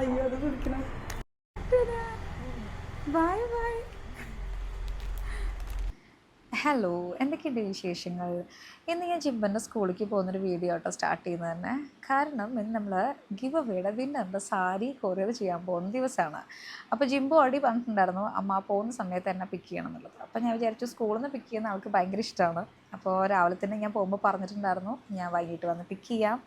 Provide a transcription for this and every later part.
അയ്യോ അത് കുടിക്കണം. ബൈ ബൈ ഹലോ എന്തൊക്കെയുണ്ട് വിശേഷങ്ങൾ? ഇന്ന് ഞാൻ ജിമ്പന്റെ സ്കൂളിലേക്ക് പോകുന്നൊരു വീഡിയോ ആട്ടോ സ്റ്റാർട്ട് ചെയ്യുന്നത് തന്നെ. കാരണം ഇന്ന് നമ്മൾ ഗിവ് അവയുടെ വിന്നറിന്റെ സാരി കൊറിയർ ചെയ്യാൻ പോകുന്ന ദിവസമാണ്. അപ്പോൾ ജിമ്പ് ഓൾറെഡി പറഞ്ഞിട്ടുണ്ടായിരുന്നു അമ്മ പോകുന്ന സമയത്ത് എന്നെ പിക്ക് ചെയ്യണം എന്നുള്ളത്. അപ്പോൾ ഞാൻ വിചാരിച്ചു സ്കൂളിൽ നിന്ന് പിക്ക് ചെയ്യുന്ന ആൾക്ക് ഭയങ്കര ഇഷ്ടമാണ്. അപ്പോൾ രാവിലെ തന്നെ ഞാൻ പോകുമ്പോൾ പറഞ്ഞിട്ടുണ്ടായിരുന്നു ഞാൻ വൈകിട്ട് വന്ന് പിക്ക് ചെയ്യാം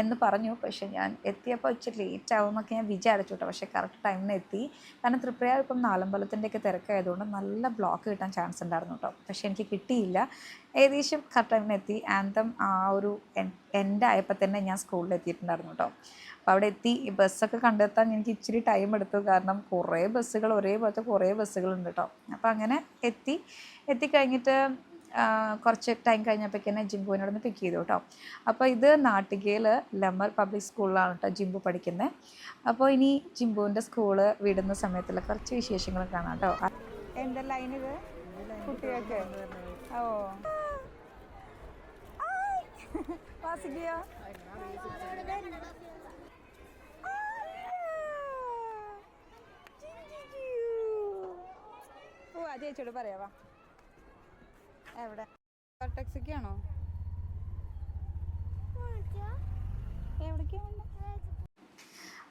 എന്ന് പറഞ്ഞു. പക്ഷേ ഞാൻ എത്തിയപ്പോൾ ഇച്ചിരി ലേറ്റ് ആവും എന്നൊക്കെ ഞാൻ വിചാരിച്ചു കേട്ടോ പക്ഷേ കറക്റ്റ് ടൈമിന് എത്തി. കാരണം ത്രിപുരയിൽ ഇപ്പം നാലമ്പലത്തിന്റെയൊക്കെ തിരക്കായതുകൊണ്ട് നല്ല ബ്ലോക്ക് കിട്ടാൻ ചാൻസ് ഉണ്ടായിരുന്നു കേട്ടോ പക്ഷേ എനിക്ക് കിട്ടിയില്ല. ഏകദേശം കറക്റ്റ് ടൈമിന് എത്തി. ആന്തം ആ ഒരു എന്റെ ആയപ്പോൾ തന്നെ ഞാൻ സ്കൂളിൽ എത്തിയിട്ടുണ്ടായിരുന്നു കേട്ടോ അപ്പോൾ അവിടെ എത്തി. ഈ ബസ്സൊക്കെ കണ്ടെത്താൻ എനിക്ക് ഇച്ചിരി ടൈം എടുത്തു. കാരണം കുറേ ബസ്സുകൾ ഒരേപോലത്തെ കുറേ ബസ്സുകളുണ്ട് കേട്ടോ അപ്പോൾ അങ്ങനെ എത്തി. എത്തിക്കഴിഞ്ഞിട്ട് കുറച്ച് ടൈം കഴിഞ്ഞപ്പോഴേക്കും ജിംബുവിനോട് ഒന്ന് പിക്ക് ചെയ്തു കേട്ടോ. അപ്പോൾ ഇത് നാട്ടികയിൽ ലമ്മർ പബ്ലിക് സ്കൂളിലാണ് കേട്ടോ ജിംബു പഠിക്കുന്നത് അപ്പോൾ ഇനി ജിംബുവിന്റെ സ്കൂൾ വിടുന്ന സമയത്തുള്ള കുറച്ച് വിശേഷങ്ങൾ കാണാം കേട്ടോ. എന്താ ലൈൻ ഇത്? കുട്ടികൾക്ക്? ഓ. വാസിക്കയോ ഓ പറയാവാ എവിടെ? ടാക്സിക്കാണോ എവിടേക്കാണ്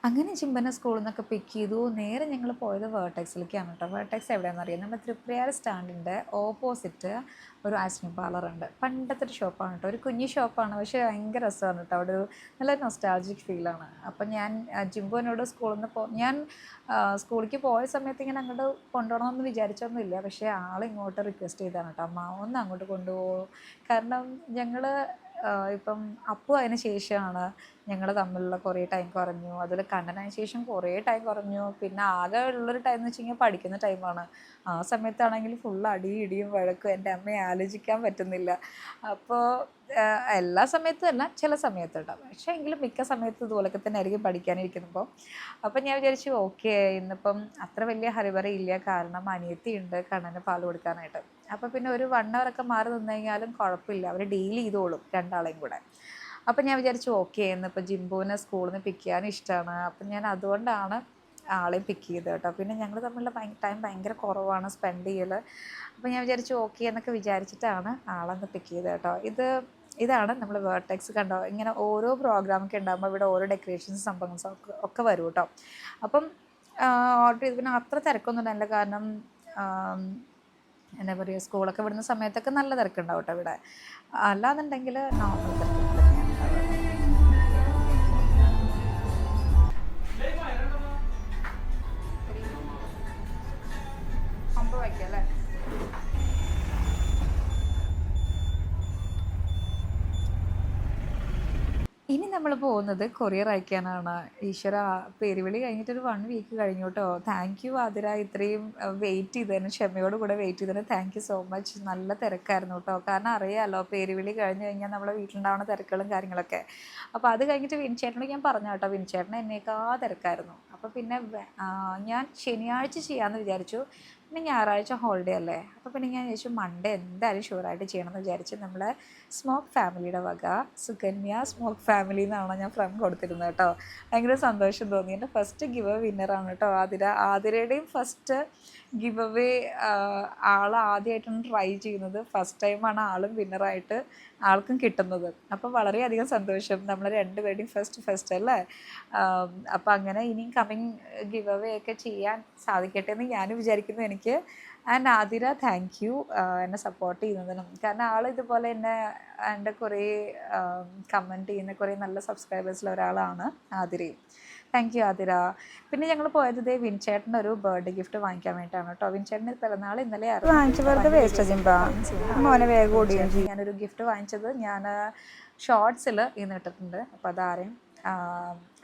അങ്ങനെ ചിമ്പന സ്കൂളിൽ നിന്നൊക്കെ പിക്ക് ചെയ്തു. നേരെ ഞങ്ങൾ പോയത് വേർട്ടെക്സിലേക്കാണ് കേട്ടോ വേർട്ടെക്സ് എവിടെയാണെന്ന് അറിയാം? നമ്മുടെ തൃപ്രയാർ സ്റ്റാൻഡിന്റെ ഓപ്പോസിറ്റ് ഒരു ഐസ്ക്രീം പാർലർ ഉണ്ട് പണ്ടത്തെ ഒരു ഷോപ്പാണ് കേട്ടോ ഒരു കുഞ്ഞു ഷോപ്പാണ് പക്ഷേ ഭയങ്കര രസമാണ് കേട്ടോ അവിടെ ഒരു നല്ല നൊസ്റ്റാൾജിക് ഫീലാണ് അപ്പം ഞാൻ ജിംബുവിനോട് സ്കൂളിൽ നിന്ന് പോ ഞാൻ സ്കൂളിലേക്ക് പോയ സമയത്ത് ഇങ്ങനെ അങ്ങോട്ട് കൊണ്ടുപോകണമെന്ന് വിചാരിച്ചൊന്നുമില്ല. പക്ഷേ ആൾ ഇങ്ങോട്ട് റിക്വസ്റ്റ് ചെയ്താണ് കേട്ടോ അമ്മ ഒന്ന് അങ്ങോട്ട് കൊണ്ടുപോകും. കാരണം ഞങ്ങൾ ഇപ്പം അപ്പു അതിന് ശേഷമാണ് ഞങ്ങൾ തമ്മിലുള്ള കുറേ ടൈം കുറഞ്ഞു. അതിൽ കണ്ണനതിന് ശേഷം കുറേ ടൈം കുറഞ്ഞു. പിന്നെ ആകെ ഉള്ളൊരു ടൈം എന്ന് വെച്ച് കഴിഞ്ഞാൽ പഠിക്കുന്ന ടൈമാണ് ആ സമയത്താണെങ്കിൽ ഫുൾ അടിയും ഇടിയും വഴക്കും എന്റെ അമ്മയെ ആലോചിക്കാൻ പറ്റുന്നില്ല. അപ്പോൾ എല്ലാ സമയത്തും അല്ല ചില സമയത്തുണ്ടാവും പക്ഷേ എങ്കിലും മിക്ക സമയത്തും ഇതുപോലൊക്കെ തന്നെ ആയിരിക്കും പഠിക്കാനിരിക്കുന്നപ്പോൾ അപ്പം ഞാൻ വിചാരിച്ചു ഓക്കെ ഇന്നിപ്പം അത്ര വലിയ ഹരിബറി ഇല്ല കാരണം അനിയത്തിയുണ്ട് കണ്ണന് പാൽ കൊടുക്കാനായിട്ട്. അപ്പോൾ പിന്നെ ഒരു വൺ അവറൊക്കെ മാറി നിന്ന് കഴിഞ്ഞാലും കുഴപ്പമില്ല. അവർ ഡീൽ ചെയ്തോളും രണ്ടാളെയും കൂടെ. അപ്പം ഞാൻ വിചാരിച്ചു ഓക്കെ എന്ന് ഇപ്പം ജിംബുവിനെ സ്കൂളിൽ നിന്ന് പിക്ക് ചെയ്യാൻ ഇഷ്ടമാണ് അപ്പം ഞാൻ അതുകൊണ്ടാണ് ആളെ പിക്ക് ചെയ്തത് കേട്ടോ. പിന്നെ ഞങ്ങൾ തമ്മിലുള്ള ടൈം ഭയങ്കര കുറവാണ് സ്പെൻഡ് ചെയ്യൽ അപ്പോൾ ഞാൻ വിചാരിച്ചു ഓക്കെ എന്നൊക്കെ വിചാരിച്ചിട്ടാണ് ആളെന്ന് പിക്ക് ചെയ്തത് കേട്ടോ. ഇത് ഇതാണ് നമ്മൾ വേർട്ടെക്സ് കണ്ടോ? ഇങ്ങനെ ഓരോ പ്രോഗ്രാമൊക്കെ ഉണ്ടാകുമ്പോൾ ഇവിടെ ഓരോ ഡെക്കറേഷൻസ് സംഭവങ്ങളും ഒക്കെ ഒക്കെ വരും കേട്ടോ. അപ്പം ഓർഡർ ചെയ്ത് പിന്നെ അത്ര തിരക്കൊന്നും ഉണ്ടായില്ല കാരണം എന്താ പറയുക സ്കൂളൊക്കെ വിടുന്ന സമയത്തൊക്കെ നല്ല തിരക്കുണ്ടാവും കേട്ടോ ഇവിടെ. അല്ലാന്നുണ്ടെങ്കിൽ നോർമൽ തിരക്ക് ഇനി നമ്മൾ പോകുന്നത് കൊറിയർ അയക്കാനാണ്. ഈശ്വര പെരുവിളി കഴിഞ്ഞിട്ട് ഒരു വൺ വീക്ക് കഴിഞ്ഞു കേട്ടോ താങ്ക് യു ആതിര. ഇത്രയും വെയിറ്റ് ചെയ്തതിന് ക്ഷമയോട് കൂടെ വെയിറ്റ് ചെയ്തതിന് താങ്ക് യു സോ മച്ച് നല്ല തിരക്കായിരുന്നു കേട്ടോ കാരണം അറിയാമല്ലോ പെരുവിളി കഴിഞ്ഞു കഴിഞ്ഞാൽ നമ്മളെ വീട്ടിലുണ്ടാവുന്ന തിരക്കുകളും കാര്യങ്ങളൊക്കെ. അപ്പോൾ അത് കഴിഞ്ഞിട്ട് വിൻചേട്ടനോട് ഞാൻ പറഞ്ഞു കേട്ടോ വിൻചേട്ടൻ എന്നേക്കാ തിരക്കായിരുന്നു. അപ്പോൾ പിന്നെ ഞാൻ ശനിയാഴ്ച ചെയ്യാമെന്ന് വിചാരിച്ചു. പിന്നെ ഞായറാഴ്ച ഹോളിഡേ അല്ലേ? അപ്പോൾ പിന്നെ ഞാൻ ചോദിച്ചു മൺഡേ എന്തായാലും ഷുവറായിട്ട് ചെയ്യണമെന്ന് വിചാരിച്ച് നമ്മൾ സ്മോക്ക് ഫാമിലിയുടെ വക സുകന്യ സ്മോക്ക് ഫാമിലി എന്നാണ് ഞാൻ ഫ്രം കൊടുത്തിരുന്നത് കേട്ടോ ഭയങ്കര സന്തോഷം തോന്നി. എന്റെ ഫസ്റ്റ് ഗിവ് വിന്നറാണ് കേട്ടോ ആതിര. ആതിരയുടെയും ഫസ്റ്റ് ഗിവ് അവേ ആൾ ആദ്യമായിട്ടാണ് ട്രൈ ചെയ്യുന്നത്. ഫസ്റ്റ് ടൈമാണ് ആളും വിന്നറായിട്ട് ആൾക്കും കിട്ടുന്നത്. അപ്പോൾ വളരെയധികം സന്തോഷം. നമ്മൾ രണ്ടുപേരുടെയും ഫസ്റ്റ് ഫസ്റ്റ് അല്ലേ? അപ്പോൾ അങ്ങനെ ഇനിയും കമ്മിങ് ഗിവ് അവേ ഒക്കെ ചെയ്യാൻ സാധിക്കട്ടെ എന്ന് ഞാനും വിചാരിക്കുന്നു എനിക്ക്. ആൻഡ് ആതിര താങ്ക് യു എന്നെ സപ്പോർട്ട് ചെയ്യുന്നതിനും. കാരണം ആൾ ഇതുപോലെ എന്നെ എന്റെ കുറേ കമന്റ് ചെയ്യുന്ന കുറേ നല്ല സബ്സ്ക്രൈബേഴ്സിൽ ഒരാളാണ് ആതിരയും. Thank you Athira. പിന്നെ ഞങ്ങൾ പോയത് ഇതേ വിൻചേട്ടന്റെ ഒരു ബർത്ത്ഡേ ഗിഫ്റ്റ് വാങ്ങിക്കാൻ വേണ്ടിയിട്ടാണ് കേട്ടോ. വിൻചേട്ടന്റെ പിറന്നാൾ ഇന്നലെ ഞാനൊരു ഗിഫ്റ്റ് വാങ്ങിച്ചത് ഞാൻ ഷോർട്സിൽ ഇന്ന് ഇട്ടിട്ടുണ്ട്. അപ്പോൾ അതാരെയും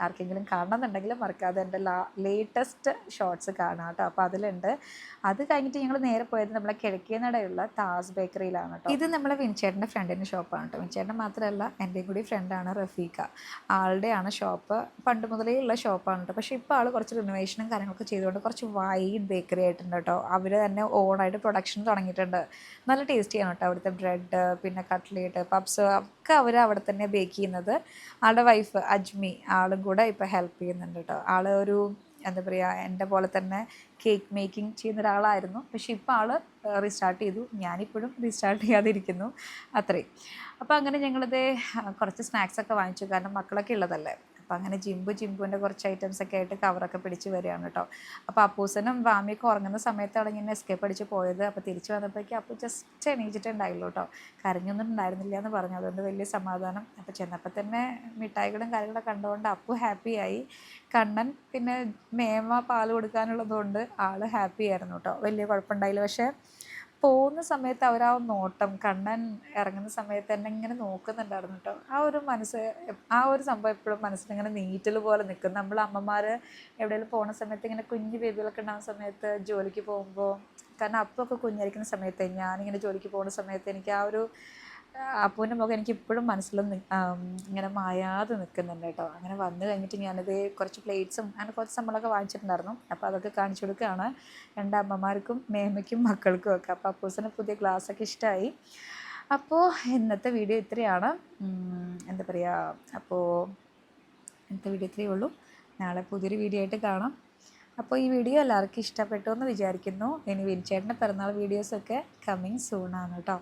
ആർക്കെങ്കിലും കാണണമെന്നുണ്ടെങ്കിൽ മറക്കാതെ എന്റെ ലാ ലേറ്റസ്റ്റ് ഷോർട്സ് കാണാം കേട്ടോ. അപ്പോൾ അതിലുണ്ട്. അത് കഴിഞ്ഞിട്ട് ഞങ്ങൾ നേരെ പോയത് നമ്മളെ കിഴക്കേനടയുള്ള താസ് ബേക്കറിയിലാണ് കേട്ടോ. ഇത് നമ്മളെ വിൻചേട്ടന്റെ ഫ്രണ്ടിന്റെ ഷോപ്പാണ് കേട്ടോ. വിൻചേട്ടൻ മാത്രമല്ല എന്റെയും കൂടി ഫ്രണ്ടാണ് റഫീഖ. ആളുടെയാണ് ഷോപ്പ്. പണ്ട് മുതലേ ഉള്ള ഷോപ്പാണ് കേട്ടോ. പക്ഷേ ഇപ്പോൾ ആൾ കുറച്ച് റിനോവേഷനും കാര്യങ്ങളൊക്കെ ചെയ്തുകൊണ്ട് കുറച്ച് വൈഡ് ബേക്കറി ആയിട്ടുണ്ട് കേട്ടോ. അവർ തന്നെ ഓണായിട്ട് പ്രൊഡക്ഷൻ തുടങ്ങിയിട്ടുണ്ട്. നല്ല ടേസ്റ്റിയാണ് കേട്ടോ അവിടുത്തെ ബ്രെഡ് പിന്നെ കട്ട്ലേറ്റ് പപ്സ് ഒക്കെ അവർ അവിടെ തന്നെ ബേക്ക് ചെയ്യുന്നത്. ആളുടെ വൈഫ് അജ്മി ആളും കൂടെ ഇപ്പോൾ ഹെൽപ്പ് ചെയ്യുന്നുണ്ട് കേട്ടോ ആൾ ഒരു എന്താ പറയുക എന്റെ പോലെ തന്നെ കേക്ക് മേക്കിംഗ് ചെയ്യുന്ന ഒരാളായിരുന്നു. പക്ഷേ ഇപ്പോൾ ആൾ റീസ്റ്റാർട്ട് ചെയ്തു. ഞാനിപ്പോഴും റീസ്റ്റാർട്ട് ചെയ്യാതിരിക്കുന്നു. അത്രയും അപ്പോൾ അങ്ങനെ ഞങ്ങളിത് കുറച്ച് സ്നാക്സൊക്കെ വാങ്ങിച്ചു. കാരണം മക്കളൊക്കെ ഉള്ളതല്ലേ. അപ്പോൾ അങ്ങനെ ജിമ്പു ജിമ്പുവിന്റെ കുറച്ച് ഐറ്റംസ് ഒക്കെ ആയിട്ട് കവറൊക്കെ പിടിച്ച് വരികയാണ് കേട്ടോ അപ്പോൾ അപ്പൂസനും വാമിയൊക്കെ ഉറങ്ങുന്ന സമയത്താണ് ഇങ്ങനെ എസ്കേപ്പ് അടിച്ച് പോയത്. അപ്പോൾ തിരിച്ച് വന്നപ്പോഴേക്കും അപ്പോൾ ജസ്റ്റ് എണീച്ചിട്ടുണ്ടായുള്ളൂ കേട്ടോ കരഞ്ഞൊന്നും ഉണ്ടായിരുന്നില്ല എന്ന് പറഞ്ഞു. അതുകൊണ്ട് വലിയ സമാധാനം. അപ്പോൾ ചെന്നപ്പോൾ തന്നെ മിഠായികളും കാര്യങ്ങളൊക്കെ കണ്ടുകൊണ്ട് അപ്പു ഹാപ്പിയായി കണ്ണൻ പിന്നെ മേമ പാൽ കൊടുക്കാനുള്ളതുകൊണ്ട് ആൾ ഹാപ്പി ആയിരുന്നു കേട്ടോ വലിയ കുഴപ്പമുണ്ടായില്ല. പക്ഷേ പോകുന്ന സമയത്ത് അവർ ആ നോട്ടം കണ്ണൻ ഇറങ്ങുന്ന സമയത്ത് എന്നെ ഇങ്ങനെ നോക്കുന്നുണ്ടായിരുന്നു കേട്ടോ ആ ഒരു മനസ്സ് ആ ഒരു സംഭവം എപ്പോഴും മനസ്സിലിങ്ങനെ നീറ്റൽ പോലെ നിൽക്കും. നമ്മൾ അമ്മമാർ എവിടെയെങ്കിലും പോകുന്ന സമയത്ത് ഇങ്ങനെ കുഞ്ഞു ബേബികളൊക്കെ ഉണ്ടാകുന്ന സമയത്ത് ജോലിക്ക് പോകുമ്പോൾ കാരണം അപ്പൊക്കെ കുഞ്ഞായിരിക്കുന്ന സമയത്ത് ഞാനിങ്ങനെ ജോലിക്ക് പോകുന്ന സമയത്ത് എനിക്ക് ആ ഒരു അപ്പൂന്റെ മുഖം എനിക്ക് ഇപ്പോഴും മനസ്സിൽ ഇങ്ങനെ മായാതെ നിൽക്കുന്നുണ്ട് കേട്ടോ. അങ്ങനെ വന്നു കഴിഞ്ഞിട്ട് ഞാനത് കുറച്ച് പ്ലേറ്റ്സും അങ്ങനെ കുറച്ച് നമ്മളൊക്കെ വാങ്ങിച്ചിട്ടുണ്ടായിരുന്നു. അപ്പോൾ അതൊക്കെ കാണിച്ചു കൊടുക്കുകയാണ് രണ്ട് അമ്മമാർക്കും മേമയ്ക്കും മക്കൾക്കും ഒക്കെ. അപ്പോൾ അപ്പൂസിന് പുതിയ ഗ്ലാസ്സൊക്കെ ഇഷ്ടമായി അപ്പോൾ ഇന്നത്തെ വീഡിയോ ഇത്രയാണ്. എന്താ പറയുക അപ്പോൾ ഇന്നത്തെ വീഡിയോ ഇത്രയേ ഉള്ളൂ. നാളെ പുതിയൊരു വീഡിയോ ആയിട്ട് കാണാം. അപ്പോൾ ഈ വീഡിയോ എല്ലാവർക്കും ഇഷ്ടപ്പെട്ടു എന്ന് വിചാരിക്കുന്നു. ഇനി വിൻചേട്ടന്റെ പിറന്നാൾ വീഡിയോസൊക്കെ കമ്മിങ് സൂണാണ് കേട്ടോ.